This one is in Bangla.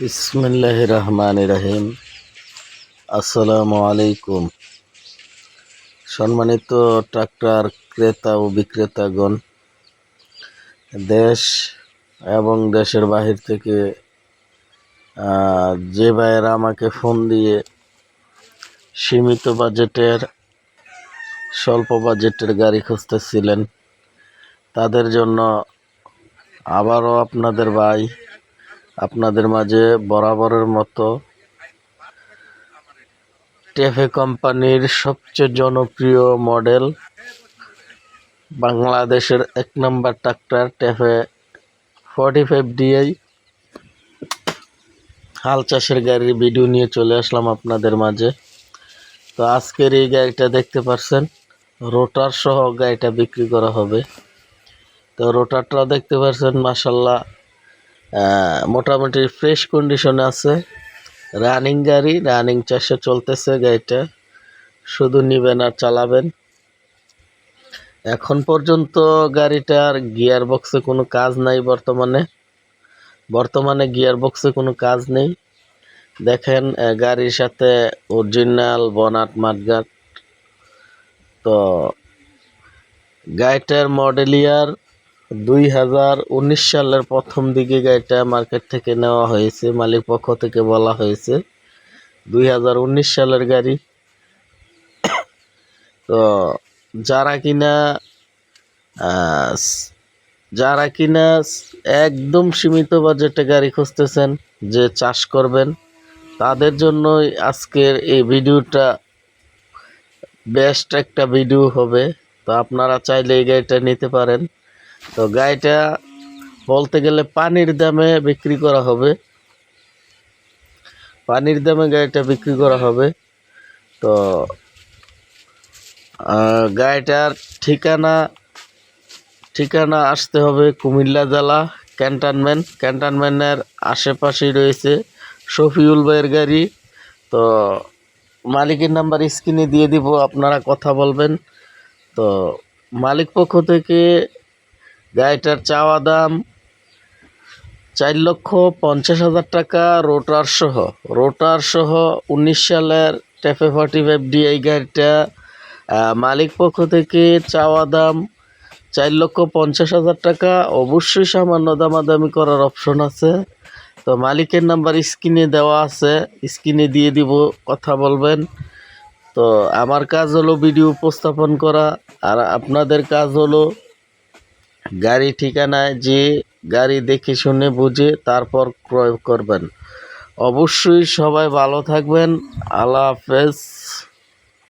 বিসমিল্লাহ রহমান রহিম আসসালামু আলাইকুম সম্মানিত ট্রাক্টর ক্রেতা ও বিক্রেতাগণ, দেশ এবং দেশের বাহির থেকে যে ভাইয়েরা আমাকে ফোন দিয়ে সীমিত বাজেটের, স্বল্প বাজেটের গাড়ি খুঁজতেছিলেন, তাদের জন্য আবারও আপনাদের ভাই আপনাদের মাঝে বরাবরের মতো টেফে কোম্পানির সবচেয়ে জনপ্রিয় মডেল বাংলাদেশের এক number tractor TAFE forty five DI. হাল চাষের গাড়ির ভিডিও নিয়ে চলে আসলাম আপনাদের মাঝে। তো আজকের এই গাড়িটা দেখতে পাচ্ছেন রোটার সহ গাড়িটা বিক্রি করা হবে। তো রোটারটা দেখতে পাচ্ছেন মাসাল্লাহ মোটামুটি ফ্রেশ কন্ডিশনে আছে। রানিং গাড়ি রানিং চাষে চলতেছে গাড়িটা। শুধু নিবেন আর চালাবেন। এখন পর্যন্ত গাড়িটার গিয়ার বক্সে কোনো কাজ নাই বর্তমানে। বর্তমানে গিয়ার বক্সে কোনো কাজ নেই। দেখেন গাড়ির সাথে অরিজিনাল বনাট মাঠগাট তো গাড়িটার মডেল ইয়ার দুই হাজার উনিশ সালের প্রথম দিকে গাড়িটা মার্কেট থেকে নেওয়া হয়েছে, মালিক পক্ষ থেকে বলা হয়েছে। দুই হাজার উনিশ সালের গাড়ি। তো যারা কিনা যারা কিনা একদম সীমিত বাজেটে গাড়ি খুঁজতেছেন, যে চাষ করবেন, তাদের জন্যই আজকের এই ভিডিওটা বেস্ট একটা ভিডিও হবে। তো আপনারা চাইলে এই গাড়িটা নিতে পারেন। তো গাড়িটা বলতে গেলে পানির দামে বিক্রি করা হবে। পানির দামে গাড়িটা বিক্রি করা হবে। তো আহ, গাড়িটার ঠিকানা ঠিকানা আসতে হবে কুমিল্লা জেলা ক্যান্টনমেন্ট। ক্যান্টনমেন্টের আশেপাশেই রয়েছে শফিউল ভাইয়ের গাড়ি। তো মালিকের নাম্বার স্ক্রিনে দিয়ে দিব আপনারা কথা বলবেন। তো মালিক পক্ষ থেকে গাড়িটার চাওয়া দাম চার লক্ষ পঞ্চাশ হাজার টাকা, রোটার সহ। রোটার সহ উনিশ সালের টেফে ফর্টি ফাইভ ডি এই গাড়িটা মালিক পক্ষ থেকে চাওয়া দাম চার লক্ষ পঞ্চাশ হাজার টাকা। অবশ্যই সামান্য দামাদামি করার অপশন আছে। তো মালিকের নাম্বার স্ক্রিনে দেওয়া আছে। স্ক্রিনে দিয়ে দিব, কথা বলবেন। তো আমার কাজ হলো ভিডিও উপস্থাপন করা, আর আপনাদের কাজ হলো গাড়ি ঠিকানায় যে গাড়ি দেখে শুনে বুঝে তারপর ক্রয় করবেন। অবশ্যই সবাই ভালো থাকবেন। আল্লাহ হাফেজ।